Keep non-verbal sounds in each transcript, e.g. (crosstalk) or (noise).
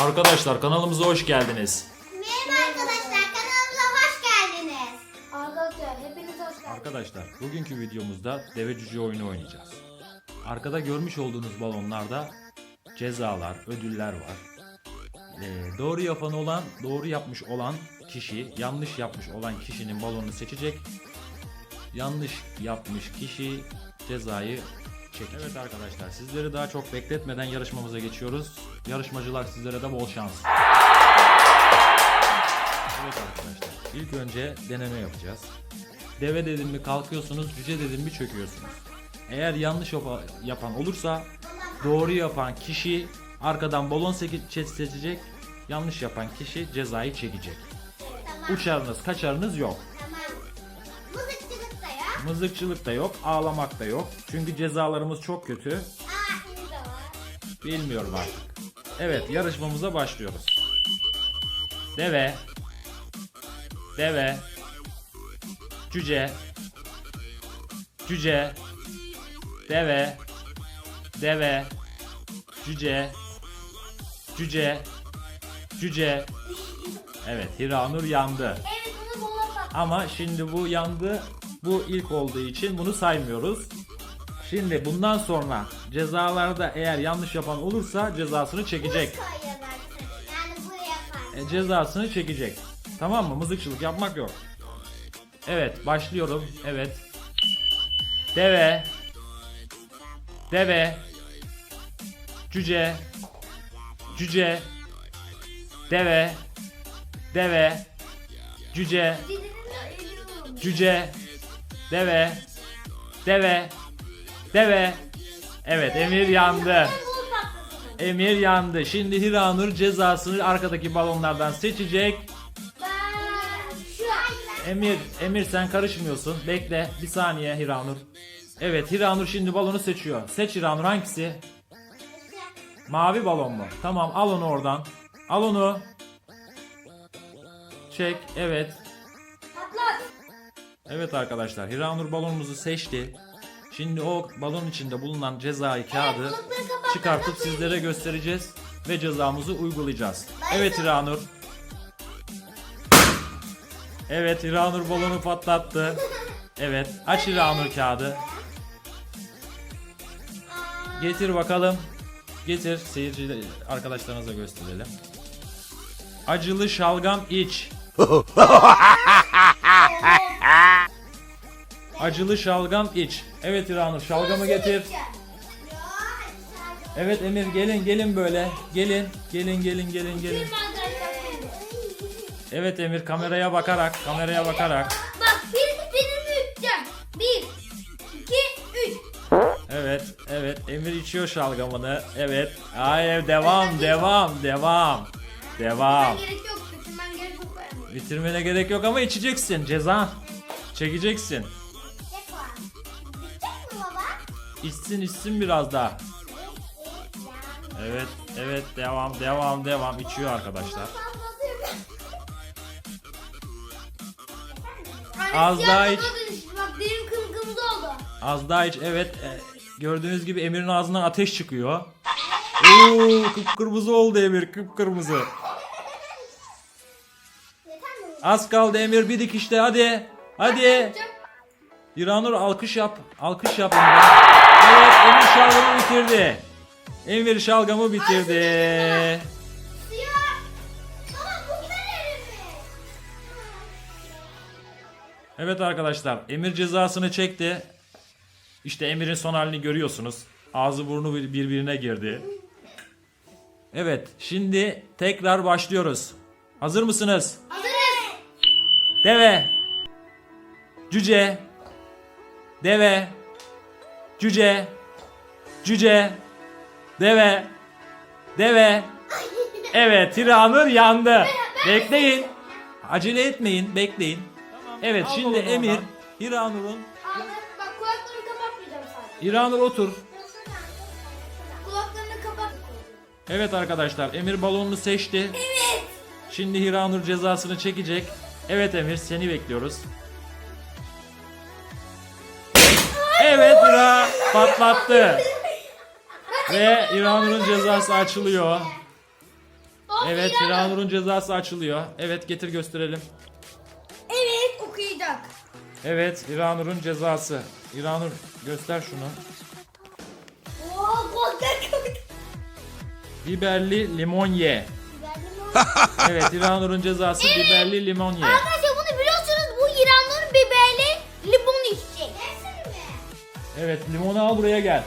Arkadaşlar kanalımıza hoş geldiniz. Merhaba arkadaşlar kanalımıza hoş geldiniz. Arkadaşlar hepiniz hoş geldiniz. Arkadaşlar bugünkü videomuzda deve cüce oyunu oynayacağız. Arkada görmüş olduğunuz balonlarda cezalar, ödüller var. Ee, doğru yapan olan, doğru yapmış olan kişi, yanlış yapmış olan kişinin balonunu seçecek. Yanlış yapmış kişi cezayı çekecek. Evet arkadaşlar sizleri daha çok bekletmeden yarışmamıza geçiyoruz. Yarışmacılar sizlere de bol şans. Evet arkadaşlar ilk önce deneme yapacağız. Deve dedim mi kalkıyorsunuz, cüce dedim mi çöküyorsunuz. Eğer yanlış yapa- yapan olursa doğru yapan kişi arkadan balon seke- seçecek. Yanlış yapan kişi cezayı çekecek. Uçarınız, kaçarınız yok. Mızıkçılık da yok, ağlamak da yok. Çünkü cezalarımız çok kötü. Bilmiyorum artık. Evet, yarışmamıza başlıyoruz. Deve, deve, cüce, cüce, deve, deve, cüce, cüce, cüce. Evet, Hiranur yandı. Evet bunu. Ama şimdi bu yandı. Bu ilk olduğu için bunu saymıyoruz. Şimdi bundan sonra cezalarda eğer yanlış yapan olursa cezasını çekecek. E, cezasını çekecek. Tamam mı? Mızıkçılık yapmak yok. Evet, başlıyorum. Evet. Deve. Deve. Cüce. Cüce. Deve. Deve. Cüce. Cüce. Deve. Deve. Deve. Evet, Emir yandı. Emir yandı. Şimdi Hiranur cezasını arkadaki balonlardan seçecek. Emir, Emir sen karışmıyorsun. Bekle bir saniye Hiranur. Evet Hiranur şimdi balonu seçiyor. Seç Hiranur hangisi? Mavi balon mu? Tamam al onu oradan. Al onu. Çek. Evet. Evet arkadaşlar Hiranur balonumuzu seçti. Şimdi o balon içinde bulunan cezayı kağıdı çıkartıp sizlere göstereceğiz ve cezamızı uygulayacağız. Evet Hiranur. Evet Hiranur balonu patlattı. (laughs) Evet aç Hiranur kağıdı. Getir bakalım. Getir seyirci arkadaşlarınıza gösterelim. Acılı şalgam iç. (laughs) Acılı şalgam iç. Evet Hiranur şalgamı getir. Evet Emir gelin gelin böyle. Gelin gelin gelin gelin gelin. Benim. Evet Emir kameraya bakarak kameraya bakarak. Bak bir birini üteceğim. Bir. iki, Üç. Evet evet Emir içiyor şalgamını. Evet. Hayır devam devam devam. Devam. Ben gerek yok. Götürmem gerek yok. benim. Bitirmene gerek yok ama içeceksin ceza. Çekeceksin. İçsin içsin biraz daha. Evet evet devam devam devam içiyor arkadaşlar. Az daha iç. Bak benim kıpkırmızı oldu. Az daha iç evet. e, gördüğünüz gibi Emir'in ağzından ateş çıkıyor. (laughs) Oo kıpkırmızı oldu Emir kıpkırmızı. Az kaldı Emir bir dikişte hadi. Hadi. Yapacağım. İranur alkış yap. Alkış yap Emir'e. Evet Emir şalgamı bitirdi. Emir şalgamı bitirdi. Mi? Evet arkadaşlar Emir cezasını çekti. İşte Emir'in son halini görüyorsunuz. Ağzı burnu bir- birbirine girdi. Evet şimdi tekrar başlıyoruz. Hazır mısınız? Hazırız. Deve. Cüce. Deve. Cüce. Cüce. Deve. Deve. Evet Tiranur yandı. Bekleyin. Acele etmeyin. Bekleyin. Evet şimdi Emir Hiranur'un Abi bak kulaklarını kapatmayacağım sadece. Hiranur otur. Kulaklarını kapat. Evet arkadaşlar Emir balonunu seçti. Evet. Şimdi Hiranur cezasını çekecek. Evet Emir seni bekliyoruz. Patlattı. Ve İranur'un cezası açılıyor. Evet İranur. Hiranur'un cezası açılıyor. Evet getir gösterelim. Evet okuyacak. Evet Hiranur'un cezası. Hiranur göster şunu. Oo korkak korkak. Biberli limon ye. Evet Hiranur'un cezası biberli limon ye. Arkadaşlar Evet limonu al buraya gel.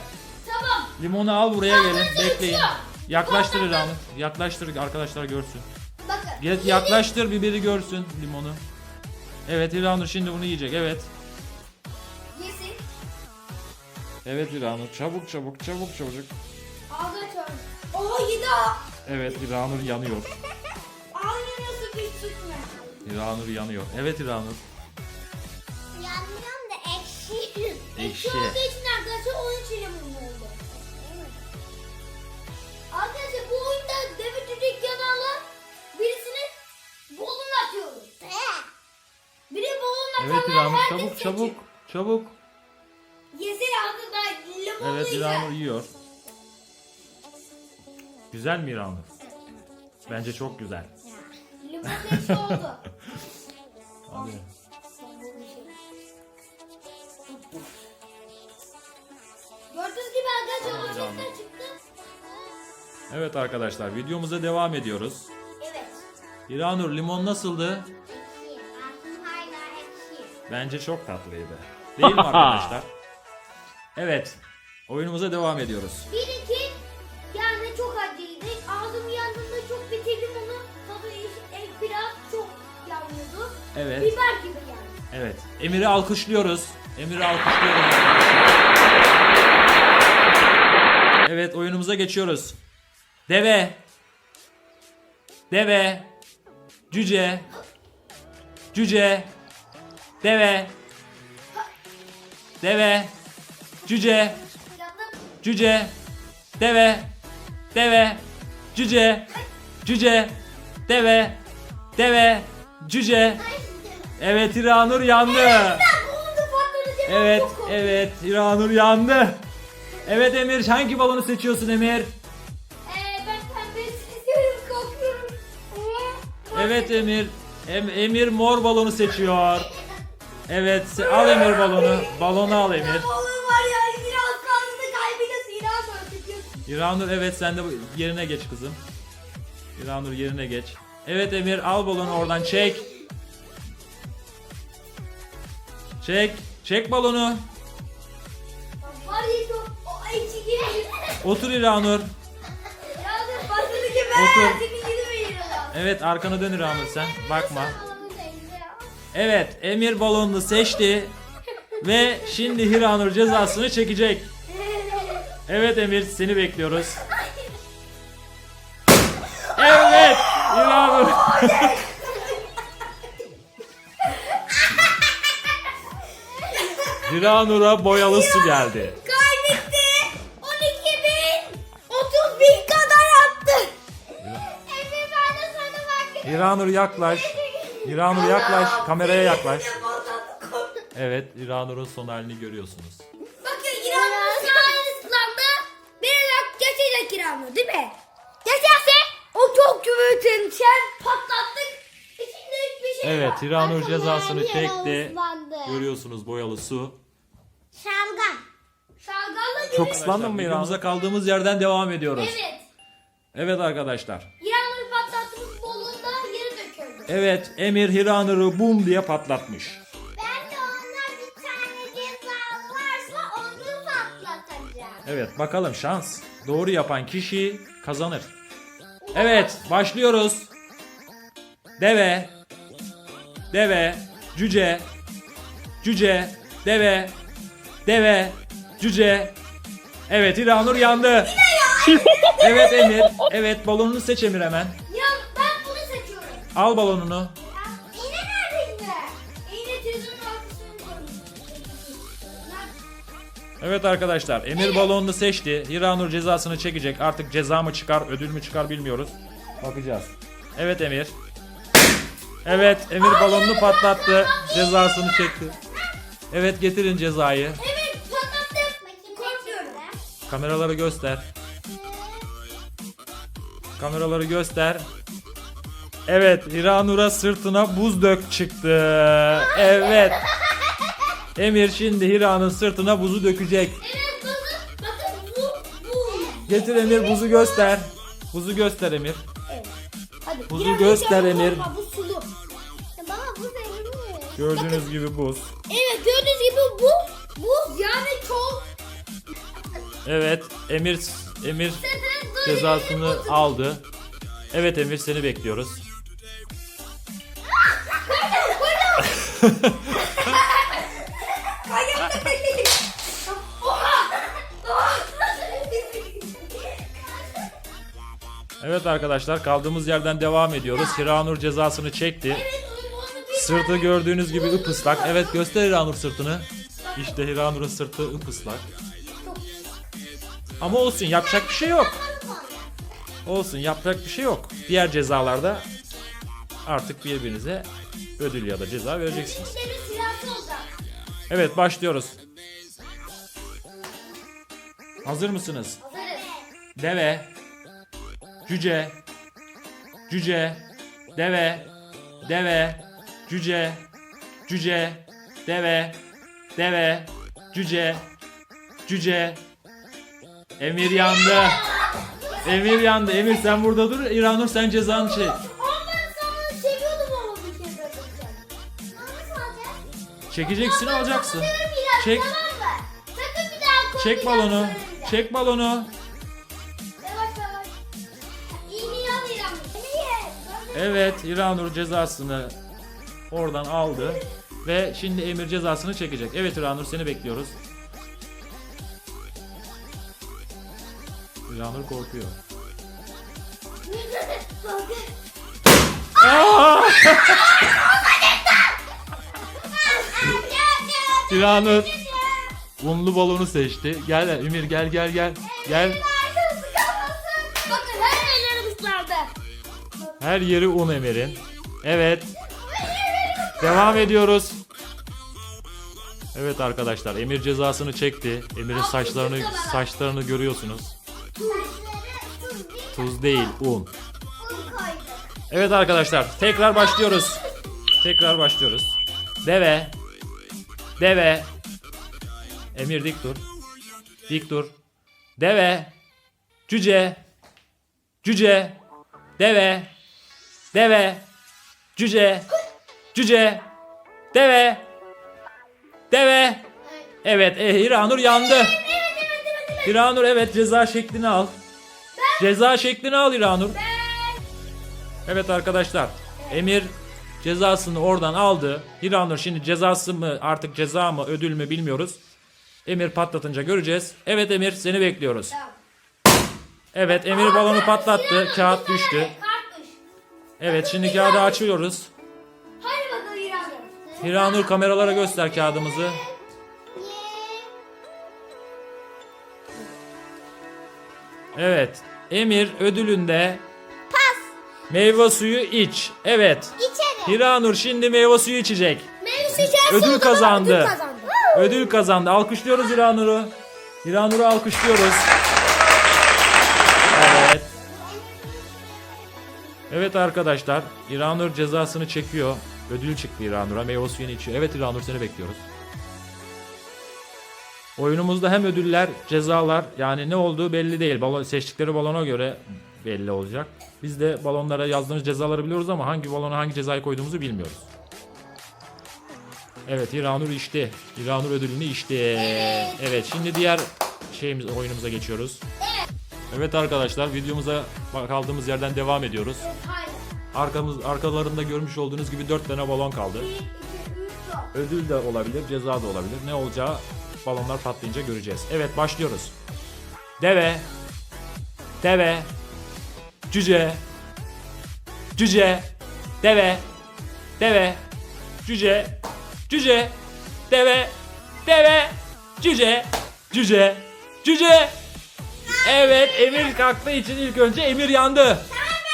Tamam. Limonu al buraya Tamam, gelin. hadi Bekleyin. içiyor. Yaklaştır Tamam, Hiranur. Yaklaştır arkadaşlar görsün. Bakın. Ya- Yaklaştır biberi görsün limonu. Evet Hiranur şimdi bunu yiyecek. Evet. Yesin. Evet Hiranur çabuk çabuk çabuk çabuk. Ağzı açıyorum. Oo yedi. Evet Hiranur yanıyor. Ağzını nasıl sıkma. Hiranur yanıyor. Evet Hiranur. Yanmıyorum da ekşi. Ekşi. olduğu için arkadaşlar onun için limon oldu. Arkadaşlar bu oyunda deve cücek yanarlar. Birisini bolunu atıyoruz. Biri bolunu atanlar Evet Hiranur herkes çabuk seçin. çabuk çabuk. Yesin ağzında limonlu Evet yiyecek. Hiranur yiyor. Güzel mi Hiranur? Bence çok güzel. Limonlu ekşi oldu. (laughs) Hadi. Gibi arkadaşlar o Hadi sesler Hiranur. çıktı. Evet arkadaşlar videomuza devam ediyoruz. Evet. Hiranur limon nasıldı? Ekşi. Ağzım hala ekşi. Bence çok tatlıydı. Değil mi (laughs) arkadaşlar? Evet. Oyunumuza devam ediyoruz. Bir iki yani çok acıydı. Ağzım yandığında çok bitirdim onu. Tadı e, biraz çok yanıyordu. Evet. Biber gibi yani. Evet. Emir'i alkışlıyoruz. Emir'i alkışlıyoruz. Evet oyunumuza geçiyoruz. Deve. Deve. Cüce. Cüce. Deve. Deve. Cüce. Cüce. Deve. Deve. Cüce. Cüce. Deve. Deve. Cüce. Evet İranur yandı. Evet, evet. İranur yandı. Evet Emir, hangi balonu seçiyorsun Emir? Ee, ben pembesini istiyorum korkuyorum. Ama- Evet Emir. Em- Emir mor balonu seçiyor. Evet, al Emir balonu. Balonu al Emir. Balığım var ya biraz kaldı kaybediyorsun inan öldürüyorsun. İranur evet sen de bu- yerine geç kızım. İranur yerine geç. Evet Emir al balonu oradan çek. Çek. Çek balonu. Otur İranur. Yalnız başladı gibi. Otur. Evet arkana dön İranur sen. Bakma. Evet Emir balonunu seçti. Ve şimdi Hiranur cezasını çekecek. Evet Emir seni bekliyoruz. Evet Hiranur. Hiranur'a (laughs) boyalı su geldi. Hiranur yaklaş. Hiranur yaklaş. Kameraya yaklaş. Evet Hiranur'un son halini görüyorsunuz. Bakın İran'ın sayesinde bir lak geçecek İran'ı değil mi? Geçerse o çok güvütün sen patlattık. İçinde hiçbir şey Evet var. Bakın cezasını her yere çekti. ıslandı. Görüyorsunuz boyalı su. Şalgam. Şalgalla gibi. Çok ıslandın mı Videomuza kaldığımız yerden devam ediyoruz. Evet. Evet arkadaşlar. Evet Emir Hiranur'u bum diye patlatmış. Ben de onlar bir tane ceza varsa onu patlatacağım. Evet bakalım şans. Doğru yapan kişi kazanır. Evet başlıyoruz. Deve. Deve. Cüce. Cüce. Deve. Deve. Cüce. Evet İranur yandı. evet Emir. Evet balonunu seç Emir hemen. Al balonunu. İğne iğne? Evet arkadaşlar Emir balonunu seçti. Hiranur cezasını çekecek. Artık ceza mı çıkar ödül mü çıkar bilmiyoruz. Bakacağız. Evet Emir. Evet Emir balonunu patlattı. Cezasını çekti. Evet getirin cezayı. Evet patlattım. Korkuyorum. Kameraları göster. Kameraları göster. Evet Hiranur'a sırtına buz dök çıktı. Evet. Emir şimdi Hiranur'un sırtına buzu dökecek. Evet bakın. Bakın bu bu. Getir Emir buzu göster. Buzu göster Emir. Evet. Hadi. Buzu biraz göster Emir. olma, Bu sulu. Baba bu benim mi? Gördüğünüz gibi buz. Evet gördüğünüz gibi bu bu yani çok Evet Emir Emir cezasını aldı. Evet Emir seni bekliyoruz. (laughs) Evet arkadaşlar kaldığımız yerden devam ediyoruz. Hiranur cezasını çekti. Sırtı gördüğünüz gibi ıpıslak. Evet göster Hiranur sırtını. İşte Hiranur'un sırtı ıpıslak. Ama olsun yapacak bir şey yok. Olsun yapacak bir şey yok. Diğer cezalarda artık birbirinize ödül ya da ceza vereceksiniz. Evet başlıyoruz. Hazır mısınız? Hazırız. Deve, cüce, cüce, deve, deve, cüce, cüce, deve, deve, cüce, cüce. Emir yandı. Emir yandı. Emir sen burada dur. İranur sen cezanı çek. Çekeceksin alacaksın. Çek. Çek balonu. Çek balonu. Evet İranur cezasını oradan aldı. Ve şimdi Emir cezasını çekecek. Evet İranur seni bekliyoruz. İranur korkuyor. Aa! İranur unlu balonu seçti. Gel Emir gel gel gel. Gel. Bakın her ellerim ıslandı. Her yeri un Emir'in. Evet. Devam ediyoruz. Evet arkadaşlar Emir cezasını çekti. Emir'in saçlarını saçlarını görüyorsunuz. Tuz değil un. Evet arkadaşlar tekrar başlıyoruz. Tekrar başlıyoruz. Deve. Deve. Emir dik dur. Dik dur. Deve. Cüce. Cüce. Deve. Deve. Cüce. Cüce. Deve. Deve. Evet, e, Hiranur yandı. Hiranur evet ceza şeklini al. Ceza şeklini al Hiranur. Evet arkadaşlar. Emir cezasını oradan aldı. Hiranur şimdi cezası mı artık ceza mı ödül mü bilmiyoruz. Emir patlatınca göreceğiz. Evet Emir seni bekliyoruz. Evet Emir balonu patlattı. Kağıt düştü. Evet şimdi kağıdı açıyoruz. Hadi bakalım. Hiranur kameralara göster kağıdımızı. Evet. Emir ödülünde Pas. meyve suyu iç. Evet. İçeri. Hiranur şimdi meyve suyu içecek. Mevzu içerisi Ödül o zaman kazandı. Ödül kazandı. Ödül kazandı. Alkışlıyoruz İranur'u. İranur'u alkışlıyoruz. Evet. Evet arkadaşlar. İranur cezasını çekiyor. Ödül çıktı İranur'a. Meyve suyunu içiyor. Evet İranur seni bekliyoruz. Oyunumuzda hem ödüller, cezalar yani ne olduğu belli değil. Balon, seçtikleri balona göre belli olacak. Biz de balonlara yazdığımız cezaları biliyoruz ama hangi balona hangi cezayı koyduğumuzu bilmiyoruz. Evet İranur içti. İranur ödülünü içti. Evet. şimdi diğer şeyimiz oyunumuza geçiyoruz. Evet arkadaşlar videomuza kaldığımız yerden devam ediyoruz. Arkamız arkalarında görmüş olduğunuz gibi 4 tane balon kaldı. 1, 2, 3, 4. Ödül de olabilir, ceza da olabilir. Ne olacağı balonlar patlayınca göreceğiz. Evet başlıyoruz. Deve. Deve. Cüce. Cüce. Deve. Deve. Cüce. Cüce. Deve. Deve. Cüce. Cüce. Cüce. Evet Emir kalktığı için ilk önce Emir yandı. Tamam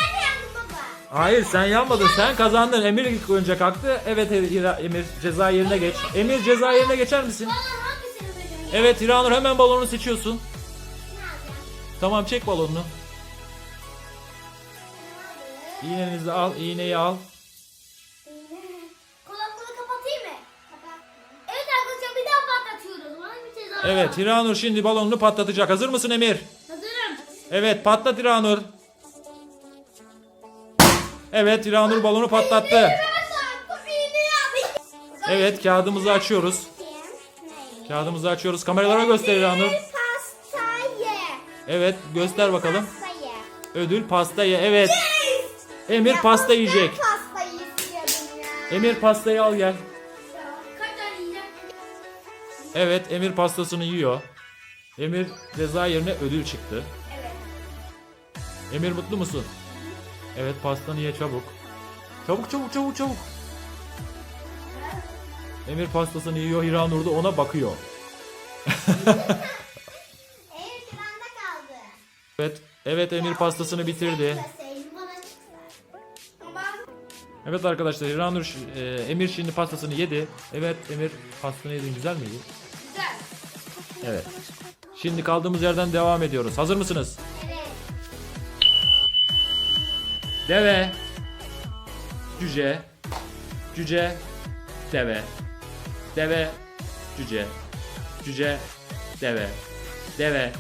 ben de yandım baba. Hayır sen yanmadın sen kazandın. Emir ilk önce kalktı. Evet Emir ceza yerine geç. Emir ceza yerine geçer misin? Evet Hiranur hemen balonu seçiyorsun. Tamam çek balonunu. İğnenizi al, iğneyi al. Kulaklığı kapatayım mı? Evet arkadaşlar bir daha patlatıyoruz. Bana bir ceza Evet. Hiranur şimdi balonunu patlatacak. Hazır mısın Emir? Hazırım. Evet, patlat Hiranur. Evet, Hiranur balonu patlattı. (laughs) Evet, kağıdımızı açıyoruz. Kağıdımızı açıyoruz. Kameralara göster Hiranur. Pastayı. Evet, göster bakalım. Pastayı. Ödül pasta ye. Evet. Emir pasta yiyecek. Pastayı istiyordum ya. Emir pastayı al gel. Kaç tane? Evet, Emir pastasını yiyor. Emir ceza yerine ödül çıktı. Evet. Emir mutlu musun? Evet, pastanı ye çabuk. Çabuk çabuk çabuk çabuk. Emir pastasını yiyor, Hiranur da ona bakıyor. (laughs) Evet bende kaldı. Evet, evet Emir pastasını bitirdi. Evet arkadaşlar, Hiranur, şi- e, Emir şimdi pastasını yedi. Evet Emir pastanı yedin, güzel miydi? Güzel. Evet. Şimdi kaldığımız yerden devam ediyoruz. Hazır mısınız? evet. Deve, cüce, cüce, deve, deve, cüce, cüce, deve, deve,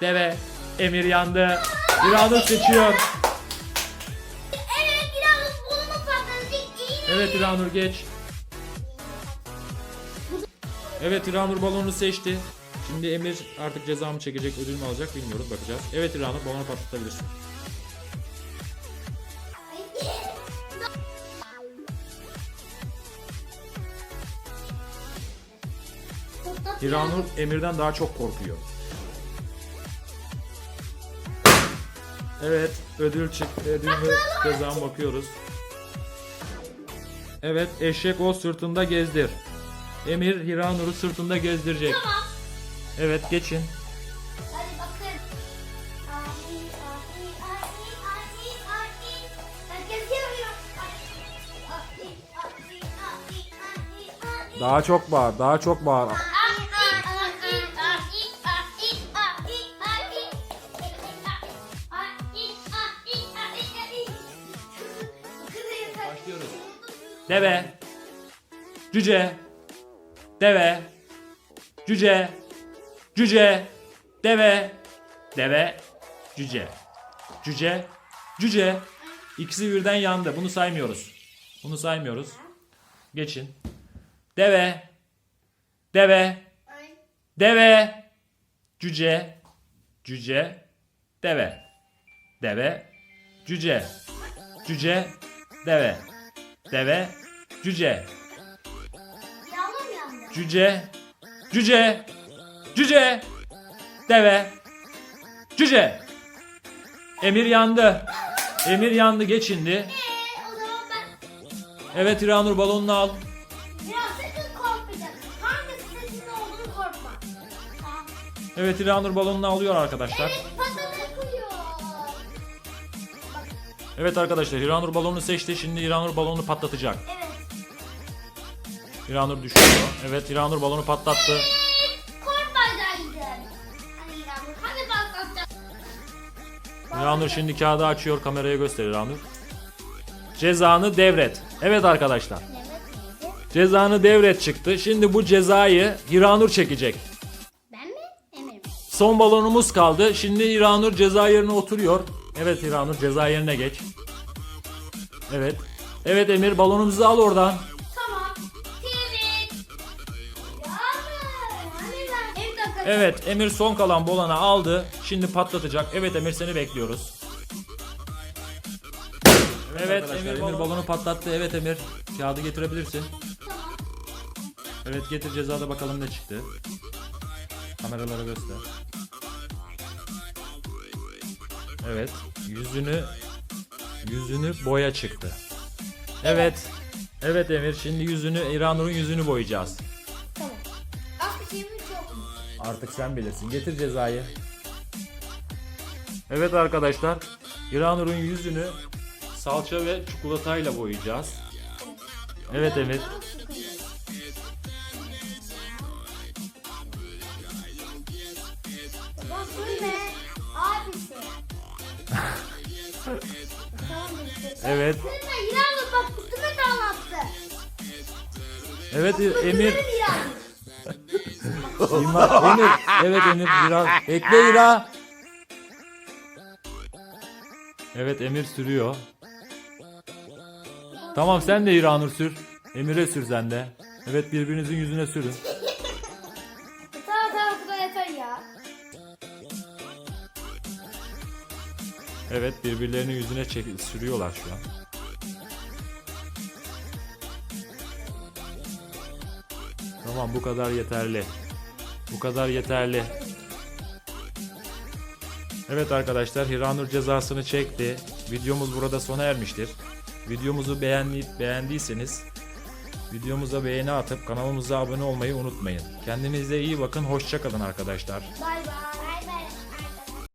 deve, emir yandı. Hiranur seçiyor. Evet Hiranur geç. Evet Hiranur balonu seçti. Şimdi Emir artık ceza mı çekecek, ödül mü alacak bilmiyoruz bakacağız. Evet Hiranur balonu patlatabilirsin. Hiranur Emir'den daha çok korkuyor. Evet, ödül çıktı. Ödül mü ceza mı bakıyoruz. Evet, eşek o sırtında gezdir. Emir Hiranur'u sırtında gezdirecek. Tamam. Evet, geçin. Hadi bakın. Daha çok bağır, daha çok bağır. Deve. Cüce. Deve. Cüce. Cüce. Deve. Deve. Cüce. Cüce. Cüce. İkisi birden yandı. Bunu saymıyoruz. Bunu saymıyoruz. Geçin. Deve. Deve. Deve. Cüce. Cüce. Deve. Deve. Cüce. Cüce. Deve. Deve. Cüce. Yağmur. Cüce. Cüce. Cüce. Deve. Cüce. Emir yandı. Emir yandı geç şimdi. Ee, o zaman ben Evet İranur balonunu al. biraz sakın korkmayacaksın. Hangisi sesinde olduğunu korkma. Tamam. Evet İranur balonunu alıyor arkadaşlar. Evet Evet arkadaşlar İranur balonunu seçti. Şimdi İranur balonunu patlatacak. Evet. İranur düşüyor. Evet İranur balonu patlattı. Korkmayacaksın. Hadi İlhanur. Hadi patlatacağım. İranur şimdi kağıdı açıyor. Kameraya göster İranur. Cezanı devret. Evet arkadaşlar. Cezanı devret çıktı. Şimdi bu cezayı Hiranur çekecek. Ben mi? Emir mi? Son balonumuz kaldı. Şimdi Hiranur ceza yerine oturuyor. Evet Hiranur ceza yerine geç. Evet. Evet Emir balonumuzu al oradan. Tamam. Evet. Evet Emir son kalan balonu aldı. Şimdi patlatacak. Evet Emir seni bekliyoruz. Evet Emir, balonu patlattı. Evet Emir kağıdı getirebilirsin. Tamam. Evet getir cezada bakalım ne çıktı. Kameralara göster. Evet yüzünü yüzünü boya çıktı. Evet. Evet Emir şimdi yüzünü İranur'un yüzünü boyayacağız. Tamam. Bir şeyim çok. Artık sen bilirsin. Getir cezayı. Evet arkadaşlar. İranur'un yüzünü salça ve çikolatayla boyayacağız. Evet Emir. Evet Emir. İma, Emir. Evet Emir biraz ekle İra. Evet Emir sürüyor. Tamam sen de İranur sür. Emir'e sür sen de. Evet birbirinizin yüzüne sürün. Tamam tamam bu da yeter ya. Evet birbirlerinin yüzüne çek sürüyorlar şu an. Tamam bu kadar yeterli. Bu kadar yeterli. Evet arkadaşlar Hiranur cezasını çekti. Videomuz burada sona ermiştir. Videomuzu beğenmeyip beğendiyseniz videomuza beğeni atıp kanalımıza abone olmayı unutmayın. Kendinize iyi bakın. Hoşça kalın arkadaşlar. Bay bay.